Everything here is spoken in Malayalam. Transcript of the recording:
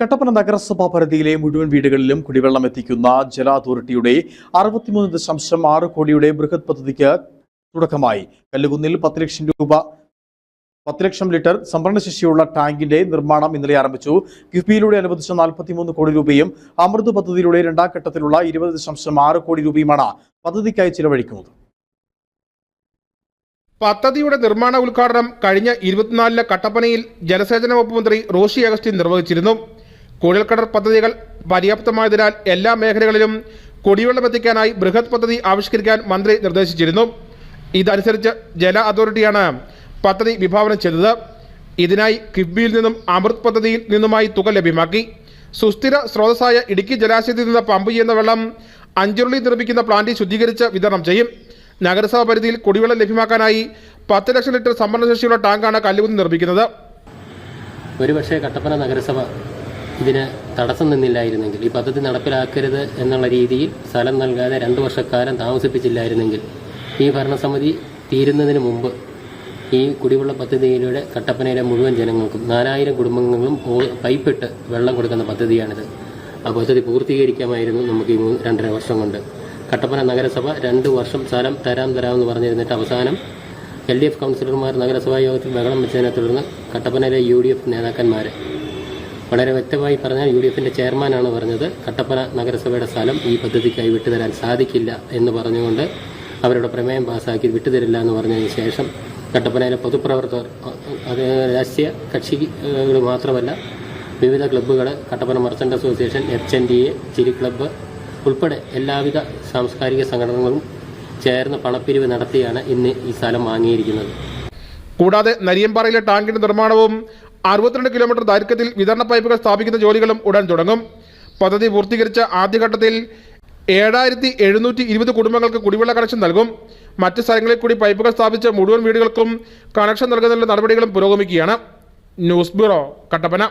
കട്ടപ്പന നഗരസഭാ പരിധിയിലെ മുഴുവൻ വീടുകളിലും കുടിവെള്ളം എത്തിക്കുന്ന ജല അതോറിറ്റിയുടെ അറുപത്തിമൂന്ന് ദശാംശം ആറ് കോടിയുടെ ബൃഹത് പദ്ധതിക്ക് തുടക്കമായി. കല്ലുകുന്നിൽ പത്ത് ലക്ഷം രൂപ പത്ത് ലക്ഷം ലിറ്റർ സംഭരണശേഷിയുള്ള ടാങ്കിന്റെ നിർമ്മാണം ഇന്നലെ ആരംഭിച്ചു. കിഫ്ബിയിലൂടെ അനുവദിച്ച നാൽപ്പത്തിമൂന്ന് കോടി രൂപയും അമൃത് പദ്ധതിയിലൂടെ രണ്ടാം ഘട്ടത്തിലുള്ള ഇരുപത് ദശാംശം ആറ് കോടി രൂപയുമാണ് പദ്ധതിക്കായി ചിലവഴിക്കുന്നത്. പദ്ധതിയുടെ നിർമ്മാണ ഉദ്ഘാടനം കഴിഞ്ഞ ഇരുപത്തിനാലിലെ കട്ടപ്പനയിൽ ജലസേചന വകുപ്പ് മന്ത്രി റോഷി അഗസ്റ്റിൻ നിർവഹിച്ചിരുന്നു. കുഴൽക്കടർ പദ്ധതികൾ പര്യാപ്തമായതിനാൽ എല്ലാ മേഖലകളിലും കുടിവെള്ളം എത്തിക്കാനായി ബൃഹത് പദ്ധതി ആവിഷ്കരിക്കാൻ മന്ത്രി നിർദ്ദേശിച്ചിരുന്നു. ഇതനുസരിച്ച് ജല അതോറിറ്റിയാണ് പദ്ധതി വിഭാവനം ചെയ്തത്. ഇതിനായി കിഫ്ബിയിൽ നിന്നും അമൃത് പദ്ധതിയിൽ നിന്നുമായി തുക ലഭ്യമാക്കി. സുസ്ഥിര സ്രോതസ്സായ ഇടുക്കി ജലാശയത്തിൽ നിന്ന് പമ്പ് ചെയ്യുന്ന വെള്ളം അഞ്ചുരുളി നിർമ്മിക്കുന്ന പ്ലാന്റിൽ ശുദ്ധീകരിച്ച് വിതരണം ചെയ്യും. നഗരസഭാ പരിധിയിൽ കുടിവെള്ളം ലഭ്യമാക്കാനായി പത്ത് ലക്ഷം ലിറ്റർ സംഭരണശേഷിയുള്ള ടാങ്കാണ് കല്ലുകുന്ന് നിർമ്മിക്കുന്നത്. ഒരുപക്ഷെ കട്ടപ്പന നഗരസഭ ഇതിന് തടസ്സം നിന്നില്ലായിരുന്നെങ്കിൽ ഈ പദ്ധതി നടപ്പിലാക്കരുത് എന്നുള്ള രീതിയിൽ സ്ഥലം നൽകാതെ രണ്ട് വർഷക്കാലം താമസിപ്പിച്ചില്ലായിരുന്നെങ്കിൽ ഈ ഭരണസമിതി തീരുന്നതിന് മുമ്പ് ഈ കുടിവെള്ള പദ്ധതിയിലൂടെ കട്ടപ്പനയിലെ മുഴുവൻ ജനങ്ങൾക്കും നാലായിരം കുടുംബങ്ങളും പൈപ്പിട്ട് വെള്ളം കൊടുക്കുന്ന പദ്ധതിയാണിത്. ആ പദ്ധതി പൂർത്തീകരിക്കാമായിരുന്നു നമുക്ക് ഈ രണ്ടര വർഷം കൊണ്ട്. കട്ടപ്പന നഗരസഭ രണ്ട് വർഷം സ്ഥലം തരാം തരാമെന്ന് പറഞ്ഞിരുന്നിട്ട് അവസാനം എൽ ഡി എഫ് കൗൺസിലർമാർ നഗരസഭാ യോഗത്തിൽ ബഹളം വെച്ചതിനെ തുടർന്ന് കട്ടപ്പനയിലെ യു ഡി എഫ് നേതാക്കന്മാർ വളരെ വ്യക്തമായി പറഞ്ഞാൽ യു ഡി എഫിന്റെ ചെയർമാനാണ് പറഞ്ഞത്. കട്ടപ്പന നഗരസഭയുടെ സ്ഥലം ഈ പദ്ധതിക്കായി വിട്ടുതരാൻ സാധിക്കില്ല എന്ന് പറഞ്ഞുകൊണ്ട് അവരുടെ പ്രമേയം പാസാക്കി വിട്ടുതരില്ല എന്ന് പറഞ്ഞതിന് ശേഷം കട്ടപ്പനയിലെ പൊതുപ്രവർത്തകർ അത് രാഷ്ട്രീയ കക്ഷികൾ മാത്രമല്ല വിവിധ ക്ലബ്ബുകൾ Kattappana merchant association H N D A ചിരി ക്ലബ്ബ് ഉൾപ്പെടെ എല്ലാവിധ സാംസ്കാരിക സംഘടനകളും ചേർന്ന് പണപ്പിരിവ് നടത്തിയാണ് ഇന്ന് ഈ സ്ഥലം വാങ്ങിയിരിക്കുന്നത്. കൂടാതെ നരിയമ്പാറയിലെ ടാങ്കിന്റെ നിർമ്മാണവും അറുപത്തിരണ്ട് കിലോമീറ്റർ ദൈർഘ്യത്തിൽ വിതരണ പൈപ്പുകൾ സ്ഥാപിക്കുന്ന ജോലികളും ഉടൻ തുടങ്ങും. പദ്ധതി പൂർത്തീകരിച്ച ആദ്യഘട്ടത്തിൽ ഏഴായിരത്തി എഴുന്നൂറ്റി ഇരുപത് കുടുംബങ്ങൾക്ക് കുടിവെള്ള കണക്ഷൻ നൽകും. മറ്റ് സ്ഥലങ്ങളിൽ കൂടി പൈപ്പുകൾ സ്ഥാപിച്ച മുഴുവൻ വീടുകൾക്കും കണക്ഷൻ നൽകുന്നതിനുള്ള നടപടികളും പുരോഗമിക്കുകയാണ്. News bureau Kattappana.